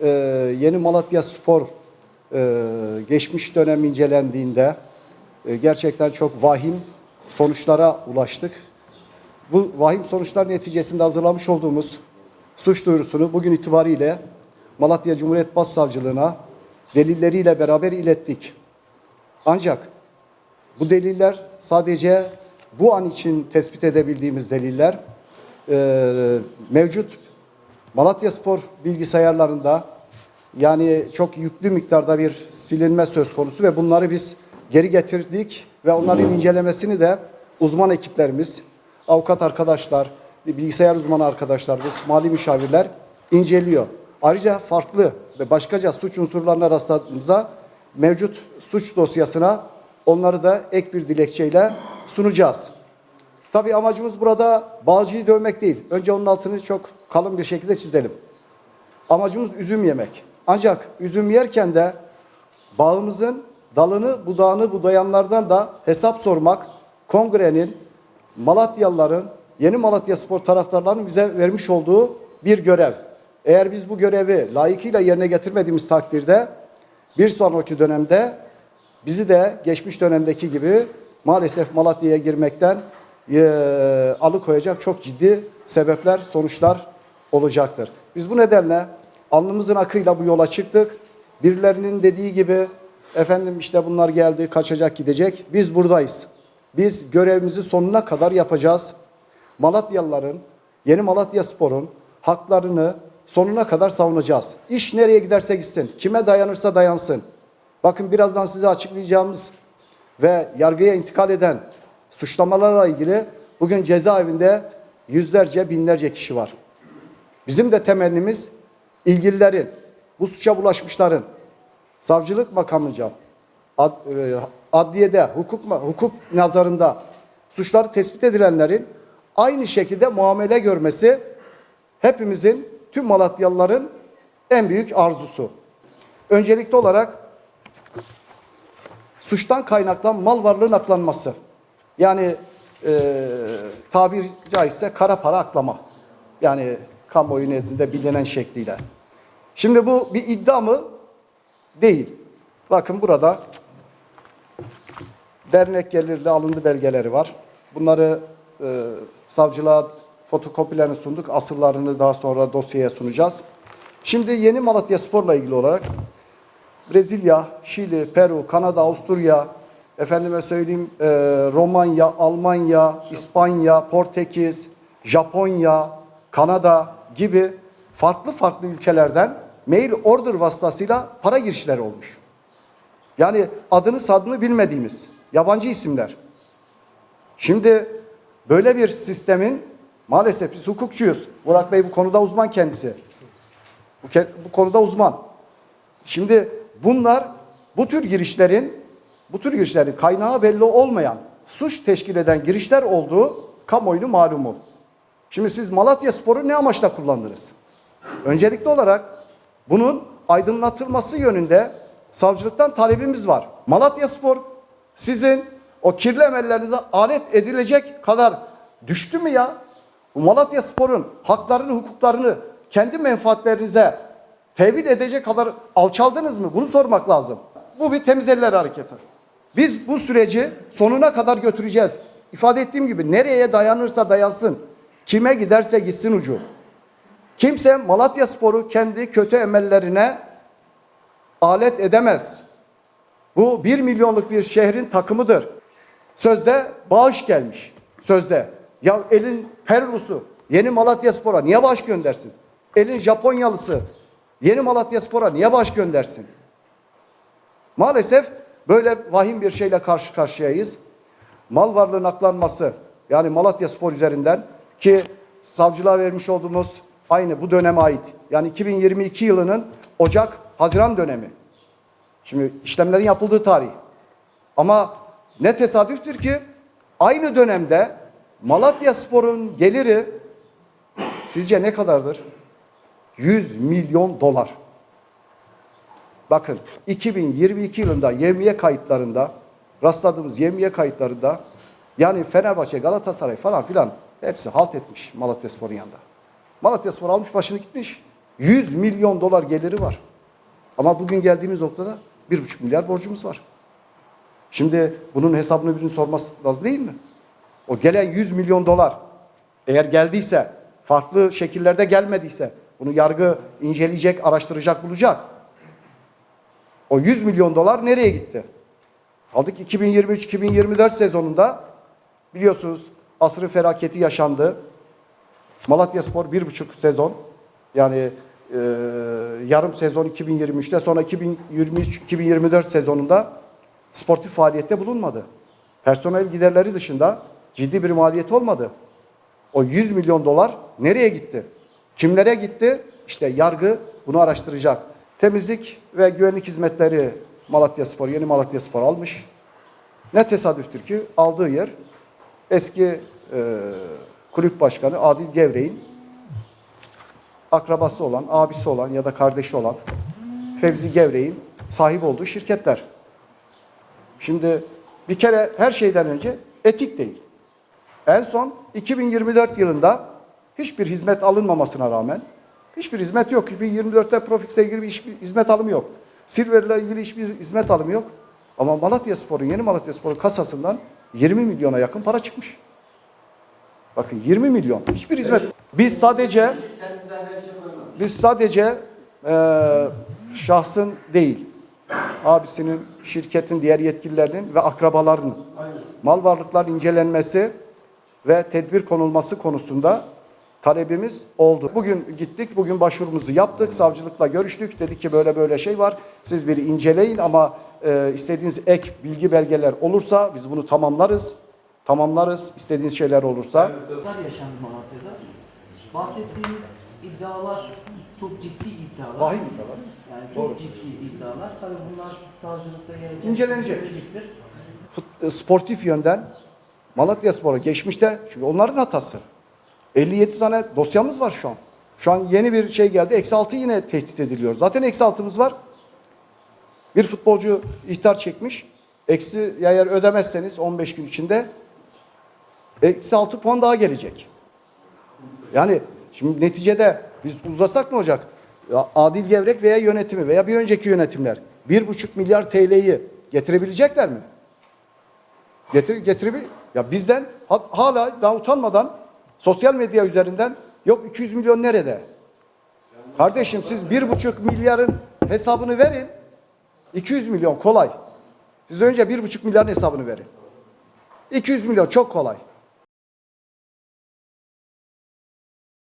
e, yeni Malatya Spor e, geçmiş dönem incelendiğinde e, gerçekten çok vahim sonuçlara ulaştık. Bu vahim sonuçlar neticesinde hazırlamış olduğumuz suç duyurusunu bugün itibariyle Malatya Cumhuriyet Başsavcılığına delilleriyle beraber ilettik. Ancak bu deliller sadece bu an için tespit edebildiğimiz deliller. Ee, mevcut Malatya Spor bilgisayarlarında yani çok yüklü miktarda bir silinme söz konusu ve bunları biz geri getirdik ve onların incelemesini de uzman ekiplerimiz, avukat arkadaşlar, bilgisayar uzmanı arkadaşlarımız, mali müşavirler inceliyor. Ayrıca farklı ve başkaca suç unsurlarına rastladığımızda mevcut suç dosyasına onları da ek bir dilekçeyle sunacağız. Tabii amacımız burada bağcıyı dövmek değil. Önce onun altını çok kalın bir şekilde çizelim. Amacımız üzüm yemek. Ancak üzüm yerken de bağımızın dalını, budağını budayanlardan da hesap sormak kongrenin, Malatyalıların, yeni Malatya Spor taraftarlarının bize vermiş olduğu bir görev. Eğer biz bu görevi layıkıyla yerine getirmediğimiz takdirde bir sonraki dönemde bizi de geçmiş dönemdeki gibi maalesef Malatya'ya girmekten e, alıkoyacak çok ciddi sebepler, sonuçlar olacaktır. Biz bu nedenle alnımızın akıyla bu yola çıktık. Birilerinin dediği gibi efendim işte bunlar geldi, kaçacak, gidecek. Biz buradayız. Biz görevimizi sonuna kadar yapacağız. Malatyalıların, yeni Malatya Spor'un haklarını sonuna kadar savunacağız. İş nereye giderse gitsin, kime dayanırsa dayansın. Bakın birazdan size açıklayacağımız ve yargıya intikal eden suçlamalarla ilgili bugün cezaevinde yüzlerce, binlerce kişi var. Bizim de temennimiz ilgililerin, bu suça bulaşmışların savcılık makamınca, ad, e, adliyede, hukuk, hukuk nazarında suçları tespit edilenlerin aynı şekilde muamele görmesi hepimizin, tüm Malatyalıların en büyük arzusu. Öncelikli olarak suçtan kaynaklanan mal varlığın aklanması. Yani e, tabir caizse kara para aklama. Yani kamuoyu nezdinde bilinen şekliyle. Şimdi bu bir iddia mı? Değil. Bakın burada dernek gelirli alındı belgeleri var. Bunları e, savcılığa fotokopilerini sunduk. Asıllarını daha sonra dosyaya sunacağız. Şimdi yeni Malatya Spor'la ilgili olarak Brezilya, Şili, Peru, Kanada, Avusturya, efendime söyleyeyim e, Romanya, Almanya, İspanya, Portekiz, Japonya, Kanada gibi farklı farklı ülkelerden mail order vasıtasıyla para girişleri olmuş. Yani adını sadını bilmediğimiz yabancı isimler. Şimdi böyle bir sistemin maalesef biz hukukçuyuz. Burak Bey bu konuda uzman kendisi. Bu, bu konuda uzman. Şimdi bunlar bu tür girişlerin bu tür girişlerin kaynağı belli olmayan suç teşkil eden girişler olduğu kamuoyunu malumu. Şimdi siz Malatya Spor'u ne amaçla kullandınız? Öncelikli olarak bunun aydınlatılması yönünde savcılıktan talebimiz var. Malatya Spor sizin o kirli emellerinize alet edilecek kadar düştü mü ya? Bu Malatya Spor'un haklarını, hukuklarını kendi menfaatlerinize tevil edecek kadar alçaldınız mı? Bunu sormak lazım. Bu bir temiz eller hareketi. Biz bu süreci sonuna kadar götüreceğiz. İfade ettiğim gibi nereye dayanırsa dayansın, kime giderse gitsin ucu. Kimse Malatya Spor'u kendi kötü emellerine alet edemez. Bu bir milyonluk bir şehrin takımıdır. Sözde bağış gelmiş. Sözde. Ya elin Perlusu yeni Malatya Spor'a niye bağış göndersin? Elin Japonyalısı yeni Malatya Spor'a niye bağış göndersin? Maalesef böyle vahim bir şeyle karşı karşıyayız. Mal varlığın aklanması yani Malatya Spor üzerinden ki savcılığa vermiş olduğumuz aynı bu döneme ait. Yani 2022 yılının Ocak, Haziran dönemi. Şimdi işlemlerin yapıldığı tarih. Ama ne tesadüftür ki aynı dönemde Malatya Spor'un geliri sizce ne kadardır? 100 milyon dolar. Bakın 2022 yılında yevmiye kayıtlarında rastladığımız yevmiye kayıtlarında yani Fenerbahçe, Galatasaray falan filan hepsi halt etmiş Malatya Spor'un yanında. Malatya Spor almış başını gitmiş. 100 milyon dolar geliri var. Ama bugün geldiğimiz noktada 1,5 milyar borcumuz var. Şimdi bunun hesabını birinin sorması lazım değil mi? O gelen 100 milyon dolar eğer geldiyse, farklı şekillerde gelmediyse bunu yargı inceleyecek, araştıracak, bulacak. O 100 milyon dolar nereye gitti? Aldık 2023-2024 sezonunda biliyorsunuz asrın felaketi yaşandı. Malatya Spor bir buçuk sezon yani e, yarım sezon 2023'te sonra 2023-2024 sezonunda sportif faaliyette bulunmadı. Personel giderleri dışında ciddi bir maliyet olmadı. O 100 milyon dolar nereye gitti? Kimlere gitti? İşte yargı bunu araştıracak. Temizlik ve güvenlik hizmetleri Malatya Spor, yeni Malatya Spor almış. Ne tesadüftür ki aldığı yer eski e, kulüp başkanı Adil Gevrek'in akrabası olan, abisi olan ya da kardeşi olan Fevzi Gevrek'in sahip olduğu şirketler. Şimdi bir kere her şeyden önce etik değil. En son 2024 yılında hiçbir hizmet alınmamasına rağmen hiçbir hizmet yok. 2024'te Profix'e ilgili hiçbir hizmet alımı yok. Silver'la ilgili hiçbir hizmet alımı yok. Ama Malatya Spor'un, yeni Malatya Spor'un kasasından 20 milyona yakın para çıkmış. Bakın 20 milyon. Hiçbir hizmet. Biz sadece biz sadece eee, şahsın değil, abisinin, şirketin diğer yetkililerinin ve akrabalarının mal varlıkların incelenmesi ve tedbir konulması konusunda talebimiz oldu. Bugün gittik, bugün başvurumuzu yaptık, savcılıkla görüştük. Dedi ki böyle böyle şey var, siz bir inceleyin ama e, istediğiniz ek bilgi belgeler olursa biz bunu tamamlarız. Tamamlarız istediğiniz şeyler olursa. Yaşandı Malatya'da? Bahsettiğimiz iddialar çok ciddi iddialar. Vahim iddialar. Yani çok Doğru. ciddi iddialar. Tabii bunlar savcılıkta gelecek. İncelenecek. incelenecektir. Fut- e, sportif yönden Malatya Spor'a geçmişte çünkü onların hatası. 57 tane dosyamız var şu an. Şu an yeni bir şey geldi. Eksi 6 yine tehdit ediliyor. Zaten eksi 6'mız var. Bir futbolcu ihtar çekmiş. Eksi eğer ödemezseniz 15 gün içinde eksi 6 puan daha gelecek. Yani şimdi neticede biz uzasak ne olacak? Ya Adil Gevrek veya yönetimi veya bir önceki yönetimler 1,5 milyar TL'yi getirebilecekler mi? Getir, getirebil ya bizden ha- hala daha utanmadan sosyal medya üzerinden yok 200 milyon nerede? Kardeşim siz bir buçuk milyarın hesabını verin. 200 milyon kolay. Siz önce bir buçuk milyarın hesabını verin. 200 milyon çok kolay.